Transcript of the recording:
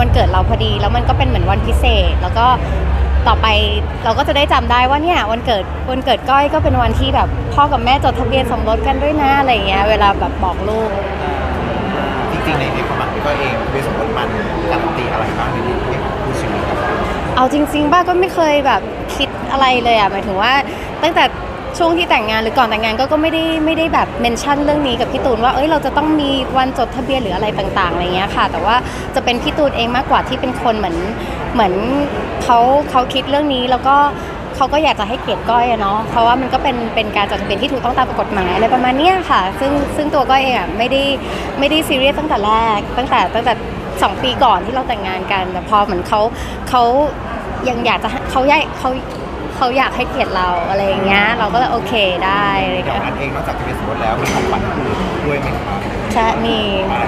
วันเกิดเราพอดี แล้วมันก็เป็นเหมือนวันพิเศษ แล้วก็ต่อไปเราก็จะได้จำได้ว่าเนี่ยวันเกิดวันเกิดก้อยก็เป็นวันที่แบบพ่อกับแม่จดทะเบียนสมรสกันด้วยนะอะไรอย่างเงี้ยเวลาแบบบอกลูกจริงๆในในความหมายพี่ก็เองด้วยสมมติมันการันตีอะไรบ้างในในคู่ชีวิตครับเอาจริงๆบ้าก็ไม่เคยแบบคิดอะไรเลยอะหมายถึงว่าตั้งแต่ ช่วงที่แต่งงานหรือก่อนแต่งงานก็ก็ไม่ได้ไม่ได้แบบเมนชั่นเรื่องนี้กับพี่ตูนว่าเอ้ยเราจะต้องมีวันจดทะเบียนหรืออะไรต่างๆอะไรเงี้ยค่ะ แต่ว่าจะเป็นพี่ตูนเองมากกว่าที่เป็นคนเหมือนเหมือนเขาเขาคิดเรื่องนี้แล้วก็เขาก็อยากจะให้เกียรติก้อยอะเนาะเพราะว่ามันก็เป็นเป็นการจดทะเบียนที่ถูกต้องตามกฎหมายอะไรประมาณเนี้ยค่ะ ซึ่งซึ่งตัวก้อยเองอะไม่ได้ไม่ได้ซีเรียสตั้งแต่แรก ตั้งแต่ตั้งแต่สองปีก่อนที่เราแต่งงานกันแต่พอเหมือนเขาเขายังอยากจะเขาอยากเขา เขาอยากให้เกียรติเราอะไรอย่างเงี้ย เราก็เลยโอเคได้อะไรอย่างเงี้ยนั้นเองนอกจากทะเบียนสมรสแล้วมีของขวัญอื่นด้วยไหมครับใช่มี อะไร